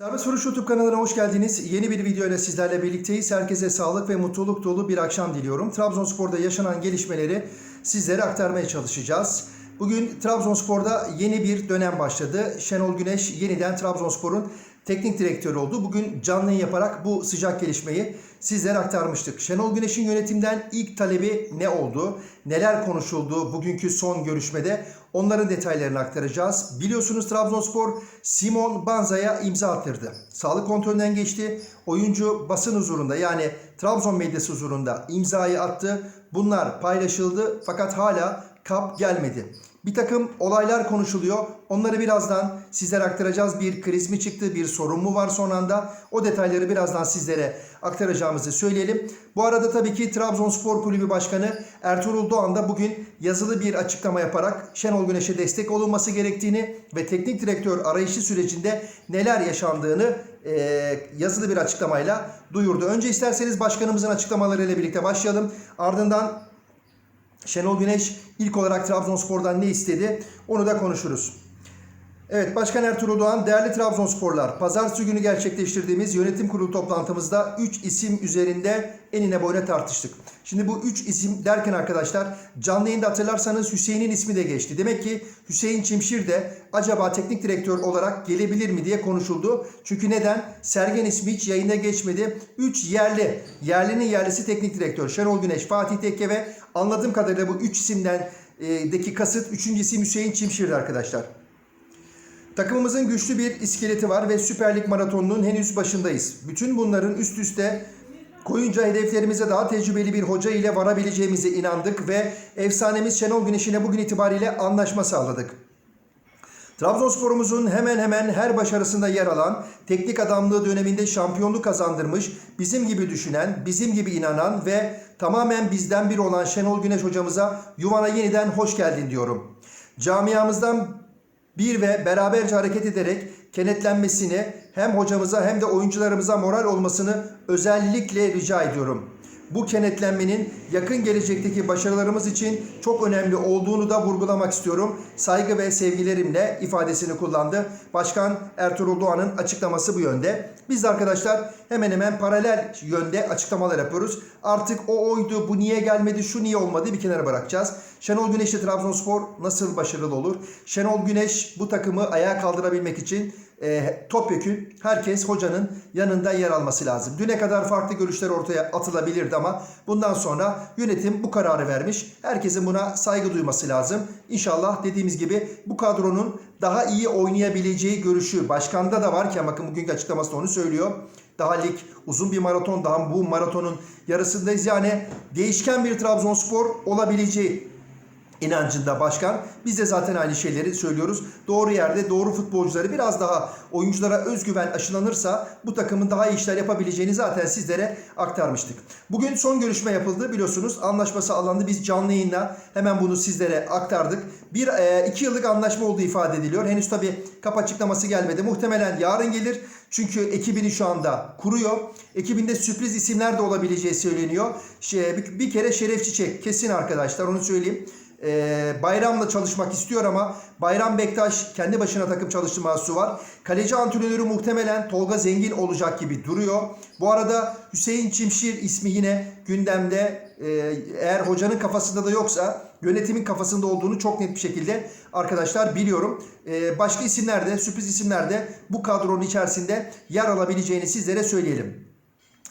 Serbest Vuruş YouTube kanalına hoş geldiniz. Yeni bir video ile sizlerle birlikteyiz. Herkese sağlık ve mutluluk dolu bir akşam diliyorum. Trabzonspor'da yaşanan gelişmeleri sizlere aktarmaya çalışacağız. Bugün Trabzonspor'da yeni bir dönem başladı. Şenol Güneş yeniden Trabzonspor'un teknik direktörü oldu. Bugün canlı yaparak bu sıcak gelişmeyi sizlere aktarmıştık. Şenol Güneş'in yönetimden ilk talebi ne oldu? Neler konuşuldu bugünkü son görüşmede? Onların detaylarını aktaracağız. Biliyorsunuz Trabzonspor Simon Banza'ya imza attırdı. Sağlık kontrolünden geçti. Oyuncu basın huzurunda yani Trabzon medyası huzurunda imzayı attı. Bunlar paylaşıldı fakat hala kap gelmedi. Bir takım olaylar konuşuluyor. Onları birazdan sizlere aktaracağız. Bir kriz mi çıktı, bir sorun mu var son anda? O detayları birazdan sizlere aktaracağımızı söyleyelim. Bu arada tabii ki Trabzonspor Kulübü Başkanı Ertuğrul Doğan da bugün yazılı bir açıklama yaparak Şenol Güneş'e destek olunması gerektiğini ve teknik direktör arayışı sürecinde neler yaşandığını e, yazılı bir açıklamayla duyurdu. Önce isterseniz başkanımızın açıklamalarıyla birlikte başlayalım. Ardından Şenol Güneş ilk olarak Trabzonspor'dan ne istedi onu da konuşuruz. Evet Başkan Ertuğrul Doğan, değerli Trabzonsporlar, pazartesi günü gerçekleştirdiğimiz yönetim kurulu toplantımızda 3 isim üzerinde enine boyuna tartıştık. Şimdi bu 3 isim derken arkadaşlar canlı yayında hatırlarsanız Hüseyin'in ismi de geçti. Demek ki Hüseyin Çimşir de acaba teknik direktör olarak gelebilir mi diye konuşuldu. Çünkü neden? Sergen ismi hiç yayında geçmedi. 3 yerli, yerlinin yerlisi teknik direktör Şenol Güneş, Fatih Tekke ve anladığım kadarıyla bu 3 isimden e, deki kasıt 3. isim Hüseyin Çimşir'di arkadaşlar. Takımımızın güçlü bir iskeleti var ve Süper Lig maratonunun henüz başındayız. Bütün bunların üst üste koyunca hedeflerimize daha tecrübeli bir hoca ile varabileceğimize inandık ve efsanemiz Şenol Güneş'ine bugün itibariyle anlaşma sağladık. Trabzonspor'umuzun hemen hemen her başarısında yer alan, teknik adamlığı döneminde şampiyonluk kazandırmış, bizim gibi düşünen, bizim gibi inanan ve tamamen bizden biri olan Şenol Güneş hocamıza yuvana yeniden hoş geldin diyorum. Camiamızdan bir ve beraberce hareket ederek kenetlenmesini hem hocamıza hem de oyuncularımıza moral olmasını özellikle rica ediyorum. Bu kenetlenmenin yakın gelecekteki başarılarımız için çok önemli olduğunu da vurgulamak istiyorum. Saygı ve sevgilerimle ifadesini kullandı. Başkan Ertuğrul Doğan'ın açıklaması bu yönde. Biz de arkadaşlar hemen hemen paralel yönde açıklamalar yapıyoruz. Artık o oydu, bu niye gelmedi, şu niye olmadı bir kenara bırakacağız. Şenol Güneş'le Trabzonspor nasıl başarılı olur? Şenol Güneş bu takımı ayağa kaldırabilmek için e, topyekün herkes hocanın yanında yer alması lazım. Düne kadar farklı görüşler ortaya atılabilirdi ama bundan sonra yönetim bu kararı vermiş. Herkesin buna saygı duyması lazım. İnşallah dediğimiz gibi bu kadronun daha iyi oynayabileceği görüşü başkanda da varken bakın bugünkü açıklamasında onu söylüyor. Daha lig uzun bir maraton daha bu maratonun yarısındayız. Yani değişken bir Trabzonspor olabileceği inancında başkan. Biz de zaten aynı şeyleri söylüyoruz. Doğru yerde doğru futbolcuları biraz daha oyunculara özgüven aşılanırsa bu takımın daha iyi işler yapabileceğini zaten sizlere aktarmıştık. Bugün son görüşme yapıldı biliyorsunuz. Anlaşması alındı. Biz canlı yayınla hemen bunu sizlere aktardık. Bir e, iki yıllık anlaşma olduğu ifade ediliyor. Henüz tabii kap açıklaması gelmedi. Muhtemelen yarın gelir. Çünkü ekibini şu anda kuruyor. Ekibinde sürpriz isimler de olabileceği söyleniyor. Şey, bir, bir kere Şeref Çiçek kesin arkadaşlar onu söyleyeyim e, Bayram'la çalışmak istiyor ama Bayram Bektaş kendi başına takım çalıştırması var. Kaleci antrenörü muhtemelen Tolga Zengin olacak gibi duruyor. Bu arada Hüseyin Çimşir ismi yine gündemde. E, eğer hocanın kafasında da yoksa yönetimin kafasında olduğunu çok net bir şekilde arkadaşlar biliyorum. E, başka isimler de sürpriz isimler de bu kadronun içerisinde yer alabileceğini sizlere söyleyelim.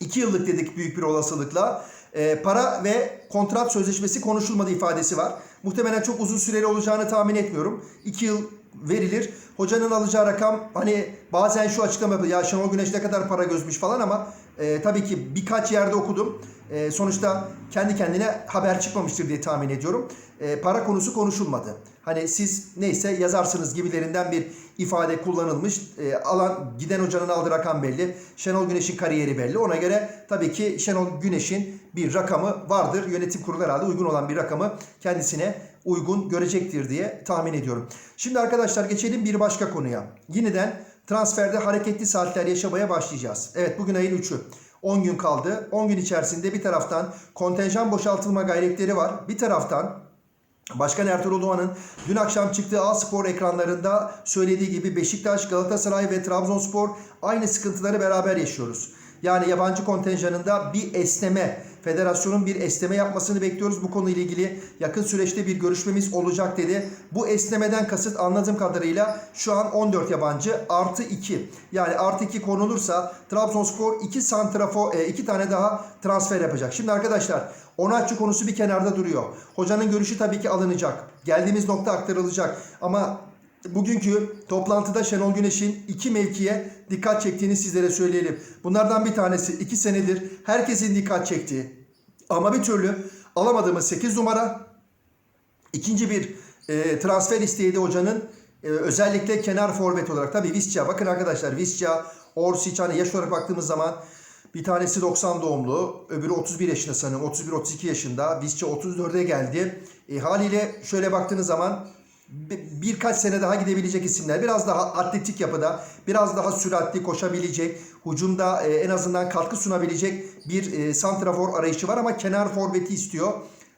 2 yıllık dedik büyük bir olasılıkla. E, para ve kontrat sözleşmesi konuşulmadı ifadesi var. Muhtemelen çok uzun süreli olacağını tahmin etmiyorum. 2 yıl verilir. Hocanın alacağı rakam hani bazen şu açıklama yapıyor. Ya Şenol Güneş ne kadar para gözmüş falan ama e, tabii ki birkaç yerde okudum. E, sonuçta kendi kendine haber çıkmamıştır diye tahmin ediyorum. E, para konusu konuşulmadı. Hani siz neyse yazarsınız gibilerinden bir ifade kullanılmış. E, alan giden hocanın aldığı rakam belli. Şenol Güneş'in kariyeri belli. Ona göre tabii ki Şenol Güneş'in bir rakamı vardır. Yönetim kurulu herhalde uygun olan bir rakamı kendisine uygun görecektir diye tahmin ediyorum. Şimdi arkadaşlar geçelim bir başka konuya. Yeniden transferde hareketli saatler yaşamaya başlayacağız. Evet bugün ayın 3'ü. 10 gün kaldı. 10 gün içerisinde bir taraftan kontenjan boşaltılma gayretleri var. Bir taraftan Başkan Ertuğrul Doğan'ın dün akşam çıktığı A Spor ekranlarında söylediği gibi Beşiktaş, Galatasaray ve Trabzonspor aynı sıkıntıları beraber yaşıyoruz. Yani yabancı kontenjanında bir esneme, federasyonun bir esneme yapmasını bekliyoruz. Bu konuyla ilgili yakın süreçte bir görüşmemiz olacak dedi. Bu esnemeden kasıt anladığım kadarıyla şu an 14 yabancı artı 2. Yani artı 2 konulursa Trabzonspor 2 santrafo, 2 tane daha transfer yapacak. Şimdi arkadaşlar Onatçı konusu bir kenarda duruyor. Hocanın görüşü tabii ki alınacak. Geldiğimiz nokta aktarılacak. Ama bugünkü toplantıda Şenol Güneş'in iki mevkiye dikkat çektiğini sizlere söyleyelim. Bunlardan bir tanesi iki senedir herkesin dikkat çektiği ama bir türlü alamadığımız 8 numara. İkinci bir e, transfer isteği de hocanın e, özellikle kenar forvet olarak. Tabii Visca bakın arkadaşlar Visca, Orsic hani yaş olarak baktığımız zaman bir tanesi 90 doğumlu, öbürü 31 yaşında sanırım. 31-32 yaşında. Visca 34'e geldi. E, haliyle şöyle baktığınız zaman birkaç sene daha gidebilecek isimler. Biraz daha atletik yapıda, biraz daha süratli koşabilecek, hücumda e, en azından katkı sunabilecek bir e, santrafor arayışı var ama kenar forveti istiyor.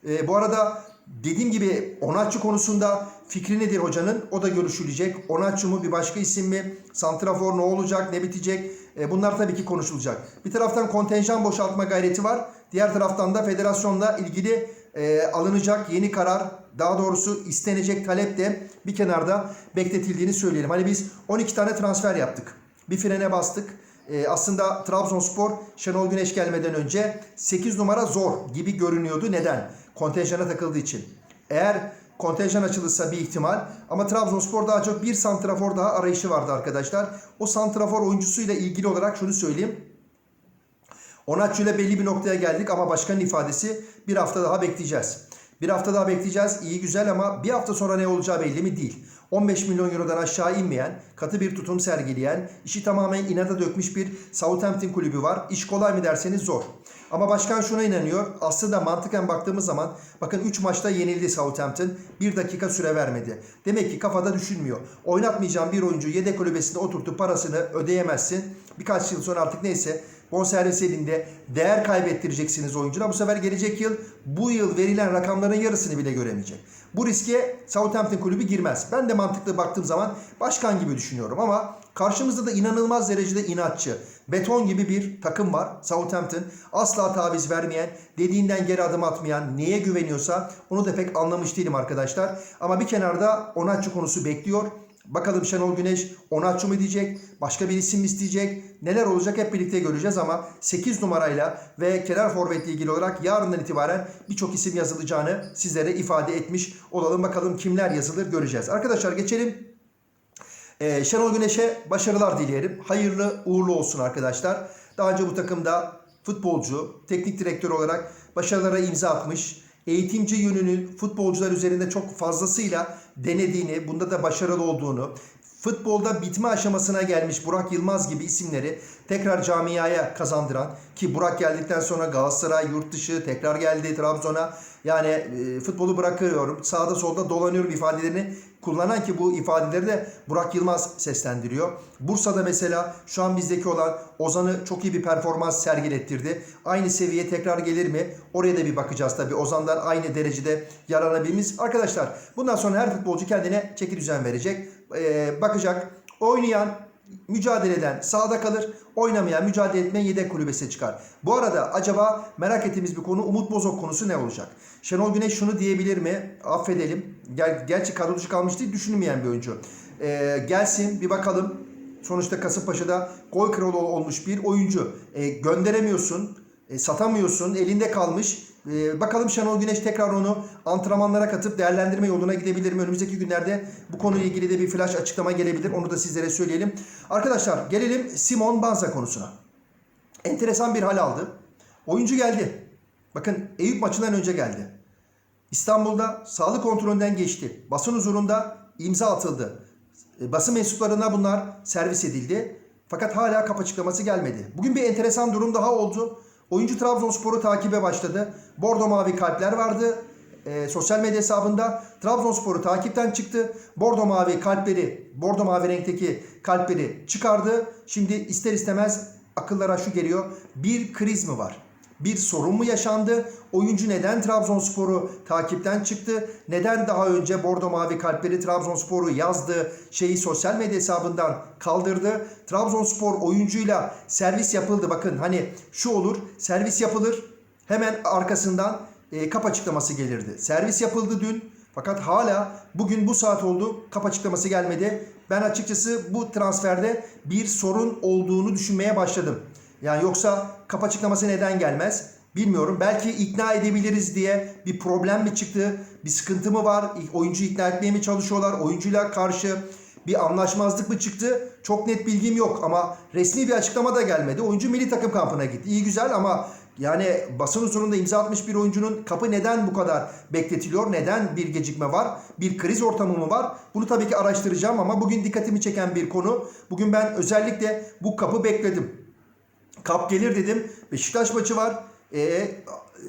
E, bu arada dediğim gibi Onatçı konusunda fikri nedir hocanın? O da görüşülecek. Onatçı mı bir başka isim mi? Santrafor ne olacak, ne bitecek? Bunlar tabii ki konuşulacak. Bir taraftan kontenjan boşaltma gayreti var. Diğer taraftan da federasyonla ilgili alınacak yeni karar, daha doğrusu istenecek talep de bir kenarda bekletildiğini söyleyelim. Hani biz 12 tane transfer yaptık. Bir frene bastık. E, aslında Trabzonspor Şenol Güneş gelmeden önce 8 numara zor gibi görünüyordu. Neden? Kontenjana takıldığı için. Eğer kontenjan açılırsa bir ihtimal ama Trabzonspor daha çok bir santrafor daha arayışı vardı arkadaşlar. O santrafor oyuncusuyla ilgili olarak şunu söyleyeyim. Onatçı ile belli bir noktaya geldik ama başkanın ifadesi bir hafta daha bekleyeceğiz. Bir hafta daha bekleyeceğiz. İyi güzel ama bir hafta sonra ne olacağı belli mi değil. 15 milyon eurodan aşağı inmeyen, katı bir tutum sergileyen, işi tamamen inata dökmüş bir Southampton kulübü var. İş kolay mı derseniz zor. Ama başkan şuna inanıyor. Aslında mantıken baktığımız zaman bakın 3 maçta yenildi Southampton. 1 dakika süre vermedi. Demek ki kafada düşünmüyor. Oynatmayacağım bir oyuncu yedek kulübesinde oturtup parasını ödeyemezsin. Birkaç yıl sonra artık neyse bonservis elinde değer kaybettireceksiniz oyuncuna. Bu sefer gelecek yıl bu yıl verilen rakamların yarısını bile göremeyecek. Bu riske Southampton kulübü girmez. Ben de mantıklı baktığım zaman başkan gibi düşünüyorum ama karşımızda da inanılmaz derecede inatçı, beton gibi bir takım var Southampton. Asla taviz vermeyen, dediğinden geri adım atmayan, neye güveniyorsa onu da pek anlamış değilim arkadaşlar. Ama bir kenarda Onatçı konusu bekliyor. Bakalım Şenol Güneş Onatçı mı diyecek, başka bir isim mi isteyecek, neler olacak hep birlikte göreceğiz ama 8 numarayla ve kenar forvetle ilgili olarak yarından itibaren birçok isim yazılacağını sizlere ifade etmiş olalım. Bakalım kimler yazılır göreceğiz. Arkadaşlar geçelim ee, Şenol Güneş'e başarılar dileyelim. Hayırlı uğurlu olsun arkadaşlar. Daha önce bu takımda futbolcu, teknik direktör olarak başarılara imza atmış. Eğitimci yönünün futbolcular üzerinde çok fazlasıyla denediğini, bunda da başarılı olduğunu, futbolda bitme aşamasına gelmiş Burak Yılmaz gibi isimleri tekrar camiaya kazandıran ki Burak geldikten sonra Galatasaray yurt dışı tekrar geldi Trabzon'a yani e, futbolu bırakıyorum sağda solda dolanıyorum ifadelerini kullanan ki bu ifadeleri de Burak Yılmaz seslendiriyor. Bursa'da mesela şu an bizdeki olan Ozan'ı çok iyi bir performans sergilettirdi. Aynı seviyeye tekrar gelir mi? Oraya da bir bakacağız tabii. Ozan'dan aynı derecede yaranabilmiş. Arkadaşlar bundan sonra her futbolcu kendine çeki düzen verecek. Bakacak. Oynayan mücadele eden sahada kalır. Oynamayan mücadele etmeyen yedek kulübesine çıkar. Bu arada acaba merak ettiğimiz bir konu Umut Bozok konusu ne olacak? Şenol Güneş şunu diyebilir mi? Affedelim. Ger gerçi kadro dışı kalmış değil düşünmeyen bir oyuncu. Ee, gelsin bir bakalım. Sonuçta Kasımpaşa'da gol kralı olmuş bir oyuncu. Ee, gönderemiyorsun. e, satamıyorsun. Elinde kalmış. Ee, bakalım Şenol Güneş tekrar onu antrenmanlara katıp değerlendirme yoluna gidebilir mi? Önümüzdeki günlerde bu konuyla ilgili de bir flash açıklama gelebilir. Onu da sizlere söyleyelim. Arkadaşlar gelelim Simon Banza konusuna. Enteresan bir hal aldı. Oyuncu geldi. Bakın Eyüp maçından önce geldi. İstanbul'da sağlık kontrolünden geçti. Basın huzurunda imza atıldı. E, Basın mensuplarına bunlar servis edildi. Fakat hala kap açıklaması gelmedi. Bugün bir enteresan durum daha oldu. Oyuncu Trabzonspor'u takibe başladı. Bordo mavi kalpler vardı. E, sosyal medya hesabında Trabzonspor'u takipten çıktı. Bordo mavi kalpleri, bordo mavi renkteki kalpleri çıkardı. Şimdi ister istemez akıllara şu geliyor. Bir kriz mi var? Bir sorun mu yaşandı? Oyuncu neden Trabzonspor'u takipten çıktı? Neden daha önce Bordo Mavi Kalpleri Trabzonspor'u yazdığı şeyi sosyal medya hesabından kaldırdı? Trabzonspor oyuncuyla servis yapıldı. Bakın hani şu olur servis yapılır hemen arkasından e, kap açıklaması gelirdi. Servis yapıldı dün fakat hala bugün bu saat oldu kap açıklaması gelmedi. Ben açıkçası bu transferde bir sorun olduğunu düşünmeye başladım. Yani yoksa kap açıklaması neden gelmez? Bilmiyorum. Belki ikna edebiliriz diye bir problem mi çıktı? Bir sıkıntı mı var? Oyuncu ikna etmeye mi çalışıyorlar? Oyuncuyla karşı bir anlaşmazlık mı çıktı? Çok net bilgim yok ama resmi bir açıklama da gelmedi. Oyuncu milli takım kampına gitti. İyi güzel ama yani basın huzurunda imza atmış bir oyuncunun kapı neden bu kadar bekletiliyor? Neden bir gecikme var? Bir kriz ortamı mı var? Bunu tabii ki araştıracağım ama bugün dikkatimi çeken bir konu. Bugün ben özellikle bu kapı bekledim. Kap gelir dedim. Beşiktaş maçı var. Ee,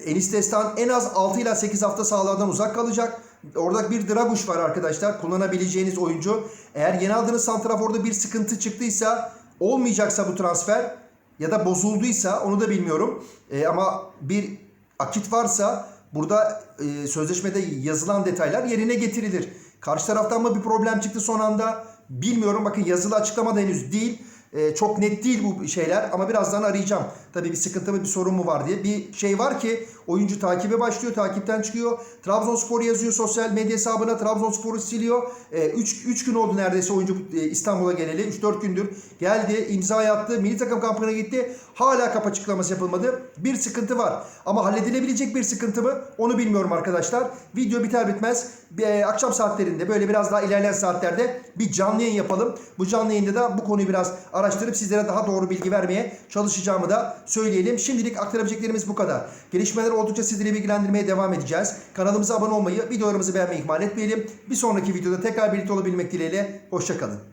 Enis Destan en az 6 ila 8 hafta sahalardan uzak kalacak. Orada bir Draguş var arkadaşlar. Kullanabileceğiniz oyuncu. Eğer yeni aldığınız santraforda bir sıkıntı çıktıysa olmayacaksa bu transfer ya da bozulduysa onu da bilmiyorum. Ee, ama bir akit varsa burada e, sözleşmede yazılan detaylar yerine getirilir. Karşı taraftan mı bir problem çıktı son anda bilmiyorum. Bakın yazılı açıklama henüz değil. Ee, çok net değil bu şeyler ama birazdan arayacağım. Tabii bir sıkıntı mı bir sorun mu var diye. Bir şey var ki oyuncu takibe başlıyor, takipten çıkıyor. Trabzonspor yazıyor sosyal medya hesabına. Trabzonspor'u siliyor. 3 3 gün oldu neredeyse oyuncu e, İstanbul'a geleli. 3-4 gündür geldi, imza attı, milli takım kampına gitti. Hala kap açıklaması yapılmadı. Bir sıkıntı var. Ama halledilebilecek bir sıkıntı mı? Onu bilmiyorum arkadaşlar. Video biter bitmez e, akşam saatlerinde böyle biraz daha ilerleyen saatlerde bir canlı yayın yapalım. Bu canlı yayında da bu konuyu biraz araştırıp sizlere daha doğru bilgi vermeye çalışacağımı da söyleyelim. Şimdilik aktarabileceklerimiz bu kadar. Gelişmeler oldukça sizleri bilgilendirmeye devam edeceğiz. Kanalımıza abone olmayı, videolarımızı beğenmeyi ihmal etmeyelim. Bir sonraki videoda tekrar birlikte olabilmek dileğiyle. Hoşçakalın.